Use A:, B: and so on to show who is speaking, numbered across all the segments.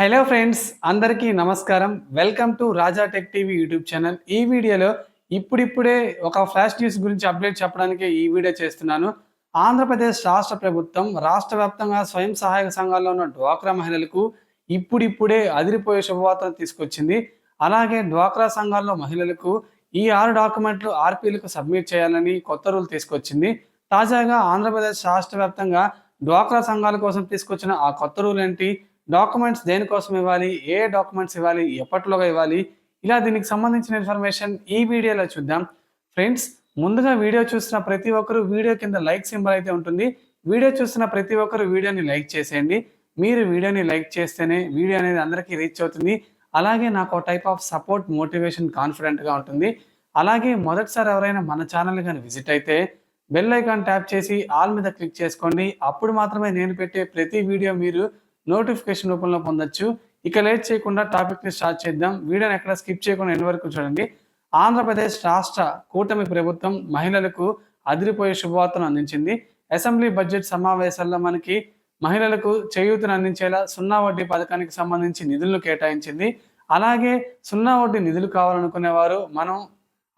A: Hello friends అందరికీ నమస్కారం. Welcome to Raja tech TV YouTube channel. ఈ వీడియోలో ఇప్పుడిప్పుడే ఒక ఫ్లాష్ న్యూస్ గురించి అప్డేట్ చెప్పడానికి ఈ వీడియో చేస్తున్నాను. ఆంధ్రప్రదేశ్ రాష్ట్ర ప్రభుత్వం రాష్ట్ర వ్యాప్తంగా స్వయం సహాయక సంఘాల్లో ఉన్న డ్వాక్రా మహిళలకు ఇప్పుడిప్పుడే అదిరిపోయే శుభవార్తను తీసుకొచ్చింది. అలాగే డ్వాక్రా సంఘాల్లో మహిళలకు ఈ ఆరు డాక్యుమెంట్లు ఆర్పీలకు సబ్మిట్ చేయాలని కొత్త రూల్ తీసుకొచ్చింది. తాజాగా ఆంధ్రప్రదేశ్ రాష్ట్ర వ్యాప్తంగా డ్వాక్రా సంఘాల కోసం తీసుకొచ్చిన ఆ కొత్త రూల్ ఏంటి? డాక్యుమెంట్స్ దేనికోసం ఇవ్వాలి? ఏ డాక్యుమెంట్స్ ఇవ్వాలి? ఎప్పటిలోగా ఇవ్వాలి? ఇలా దీనికి సంబంధించిన ఇన్ఫర్మేషన్ ఈ వీడియోలో చూద్దాం. ఫ్రెండ్స్ ముందుగా వీడియో చూసిన ప్రతి ఒక్కరు వీడియో కింద లైక్ సింబల్ అయితే ఉంటుంది. వీడియో చూసిన ప్రతి ఒక్కరు వీడియోని లైక్ చేసేయండి. మీరు వీడియోని లైక్ చేస్తేనే వీడియో అనేది అందరికీ రీచ్ అవుతుంది. అలాగే నాకు ఒక టైప్ ఆఫ్ సపోర్ట్ మోటివేషన్ కాన్ఫిడెంట్గా ఉంటుంది. అలాగే మొదటిసారి ఎవరైనా మన ఛానల్ కానీ విజిట్ అయితే బెల్ ఐకాన్ ట్యాప్ చేసి ఆల్ మీద క్లిక్ చేసుకోండి. అప్పుడు మాత్రమే నేను పెట్టే ప్రతి వీడియో మీరు నోటిఫికేషన్ రూపంలో పొందొచ్చు. ఇక లేట్ చేయకుండా టాపిక్ని స్టార్ట్ చేద్దాం. వీడియోని ఎక్కడ స్కిప్ చేయకుండా ఎన్ని వరకు చూడండి. ఆంధ్రప్రదేశ్ రాష్ట్ర కూటమి ప్రభుత్వం మహిళలకు అదిరిపోయే శుభవార్తను అందించింది. అసెంబ్లీ బడ్జెట్ సమావేశాల్లో మనకి మహిళలకు చేయూతను అందించేలా సున్నా వడ్డీ పథకానికి సంబంధించి నిధులను కేటాయించింది. అలాగే సున్నా వడ్డీ నిధులు కావాలనుకునేవారు మనం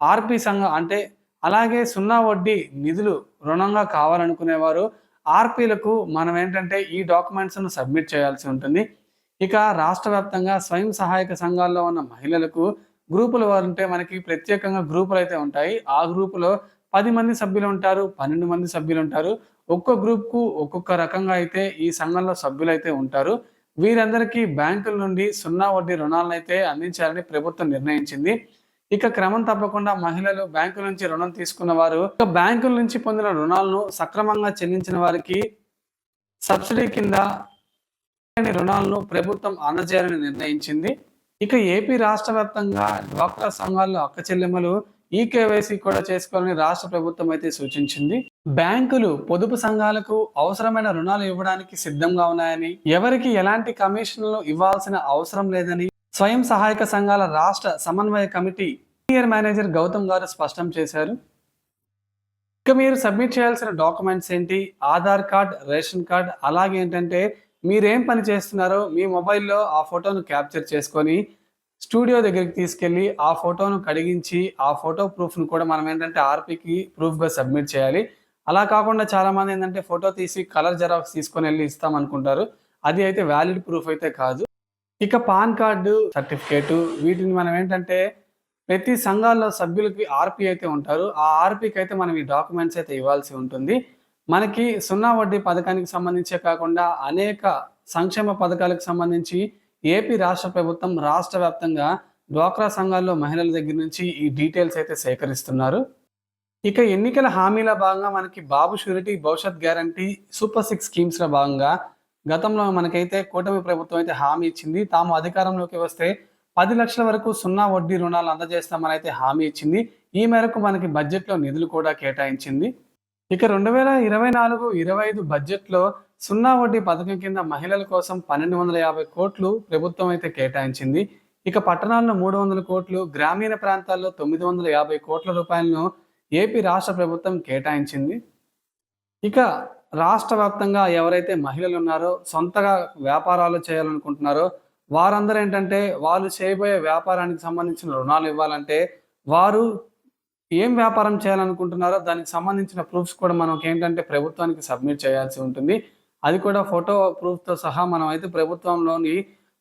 A: ఆర్పి సంఘం అంటే అలాగే సున్నా వడ్డీ నిధులు రుణంగా కావాలనుకునేవారు ఆర్పీలకు మనం ఏంటంటే ఈ డాక్యుమెంట్స్ను సబ్మిట్ చేయాల్సి ఉంటుంది. ఇక రాష్ట్ర వ్యాప్తంగా స్వయం సహాయక సంఘాల్లో ఉన్న మహిళలకు గ్రూపులు ఉంటే మనకి ప్రత్యేకంగా గ్రూపులు అయితే ఉంటాయి. ఆ గ్రూపులో పది మంది సభ్యులు ఉంటారు పన్నెండు మంది సభ్యులు ఉంటారు. ఒక్కో గ్రూప్కు ఒక్కొక్క రకంగా అయితే ఈ సంఘంలో సభ్యులు అయితే ఉంటారు. వీరందరికీ బ్యాంకుల నుండి సున్నా వడ్డీ రుణాలను అయితే అందించాలని ప్రభుత్వం నిర్ణయించింది. ఇక క్రమం తప్పకుండా మహిళలు బ్యాంకు నుంచి రుణం తీసుకున్న వారు బ్యాంకుల నుంచి పొందిన రుణాలను సక్రమంగా చెల్లించిన వారికి సబ్సిడీ కింద రుణాలను ప్రభుత్వం అందజేయాలని నిర్ణయించింది. ఇక ఏపీ రాష్ట్ర వ్యాప్తంగా డ్వాక్రా సంఘాల్లో అక్క చెల్లెమ్మలు ఈ కేవైసీ కూడా చేసుకోవాలని రాష్ట్ర ప్రభుత్వం అయితే సూచించింది. బ్యాంకులు పొదుపు సంఘాలకు అవసరమైన రుణాలు ఇవ్వడానికి సిద్ధంగా ఉన్నాయని ఎవరికి ఎలాంటి కమిషన్లు ఇవ్వాల్సిన అవసరం లేదని స్వయం సహాయక సంఘాల రాష్ట్ర సమన్వయ కమిటీ సీనియర్ మేనేజర్ గౌతమ్ గారు స్పష్టం చేశారు. ఇక మీరు సబ్మిట్ చేయాల్సిన డాక్యుమెంట్స్ ఏంటి? ఆధార్ కార్డ్ రేషన్ కార్డ్ అలాగే ఏంటంటే మీరేం పని చేస్తున్నారో మీ మొబైల్లో ఆ ఫోటోను క్యాప్చర్ చేసుకొని స్టూడియో దగ్గరికి తీసుకెళ్ళి ఆ ఫోటోను కడిగించి ఆ ఫోటో ప్రూఫ్ను కూడా మనం ఏంటంటే ఆర్పీకి ప్రూఫ్గా సబ్మిట్ చేయాలి. అలా కాకుండా చాలామంది ఏంటంటే ఫోటో తీసి కలర్ జెరాక్స్ తీసుకొని వెళ్ళి ఇస్తాం అనుకుంటారు. అది అయితే వ్యాలిడ్ ప్రూఫ్ అయితే కాదు. ఇక పాన్ కార్డు సర్టిఫికేటు వీటిని మనం ఏంటంటే ప్రతి సంఘాల్లో సభ్యులకి ఆర్పీ అయితే ఉంటారు. ఆ ఆర్పీకి అయితే మనం ఈ డాక్యుమెంట్స్ అయితే ఇవ్వాల్సి ఉంటుంది. మనకి సున్నా వడ్డీ పథకానికి సంబంధించే కాకుండా అనేక సంక్షేమ పథకాలకు సంబంధించి ఏపీ రాష్ట్ర ప్రభుత్వం రాష్ట్ర వ్యాప్తంగా డ్వాక్రా సంఘాల్లో మహిళల దగ్గర నుంచి ఈ డీటెయిల్స్ అయితే సేకరిస్తున్నారు. ఇక ఎన్నికల హామీల భాగంగా మనకి బాబు షూరిటీ భవిష్యత్ గ్యారంటీ సూపర్ సిక్స్ స్కీమ్స్లో భాగంగా గతంలో మనకైతే కూటమి ప్రభుత్వం అయితే హామీ ఇచ్చింది. తాము అధికారంలోకి వస్తే పది లక్షల వరకు సున్నా వడ్డీ రుణాలు అందజేస్తామని అయితే హామీ ఇచ్చింది. ఈ మేరకు మనకి బడ్జెట్లో నిధులు కూడా కేటాయించింది. ఇక రెండు వేల ఇరవై నాలుగు ఇరవై ఐదు బడ్జెట్లో సున్నా వడ్డీ పథకం కింద మహిళల కోసం పన్నెండు వందల యాభై కోట్లు ప్రభుత్వం అయితే కేటాయించింది. ఇక పట్టణాల్లో మూడు వందల కోట్లు గ్రామీణ ప్రాంతాల్లో తొమ్మిది వందల యాభై కోట్ల రూపాయలను ఏపీ రాష్ట్ర ప్రభుత్వం కేటాయించింది. ఇక రాష్ట్ర వ్యాప్తంగా ఎవరైతే మహిళలు ఉన్నారో సొంతగా వ్యాపారాలు చేయాలనుకుంటున్నారో వారందరూ ఏంటంటే వాళ్ళు చేయబోయే వ్యాపారానికి సంబంధించిన రుణాలు ఇవ్వాలంటే వారు ఏం వ్యాపారం చేయాలనుకుంటున్నారో దానికి సంబంధించిన ప్రూఫ్స్ కూడా మనకి ఏంటంటే ప్రభుత్వానికి సబ్మిట్ చేయాల్సి ఉంటుంది. అది కూడా ఫోటో ప్రూఫ్తో సహా మనం అయితే ప్రభుత్వంలోని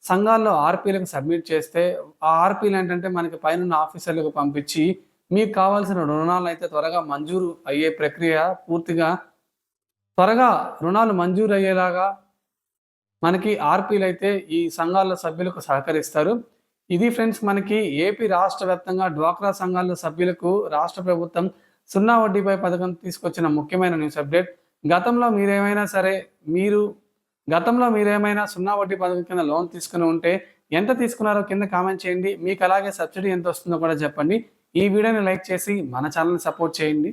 A: సంఘాల్లో ఆర్పీలకు సబ్మిట్ చేస్తే ఆ ఆర్పీలు ఏంటంటే మనకి పైన ఆఫీసర్లకు పంపించి మీకు కావాల్సిన రుణాలు అయితే త్వరగా మంజూరు అయ్యే ప్రక్రియ పూర్తిగా త్వరగా రుణాలు మంజూరు అయ్యేలాగా మనకి ఆర్పీలు అయితే ఈ సంఘాల సభ్యులకు సహకరిస్తారు. ఇది ఫ్రెండ్స్ మనకి ఏపీ రాష్ట్ర వ్యాప్తంగా డ్వాక్రా సంఘాల సభ్యులకు రాష్ట్ర ప్రభుత్వం సున్నా వడ్డీపై పథకం తీసుకొచ్చిన ముఖ్యమైన న్యూస్ అప్డేట్. గతంలో మీరేమైనా సరే మీరు గతంలో మీరేమైనా సున్నా వడ్డీ పథకం కింద లోన్ తీసుకుని ఉంటే ఎంత తీసుకున్నారో కింద కామెంట్ చేయండి. మీకు అలాగే సబ్సిడీ ఎంత వస్తుందో కూడా చెప్పండి. ఈ వీడియోని లైక్ చేసి మన ఛానల్ని సపోర్ట్ చేయండి.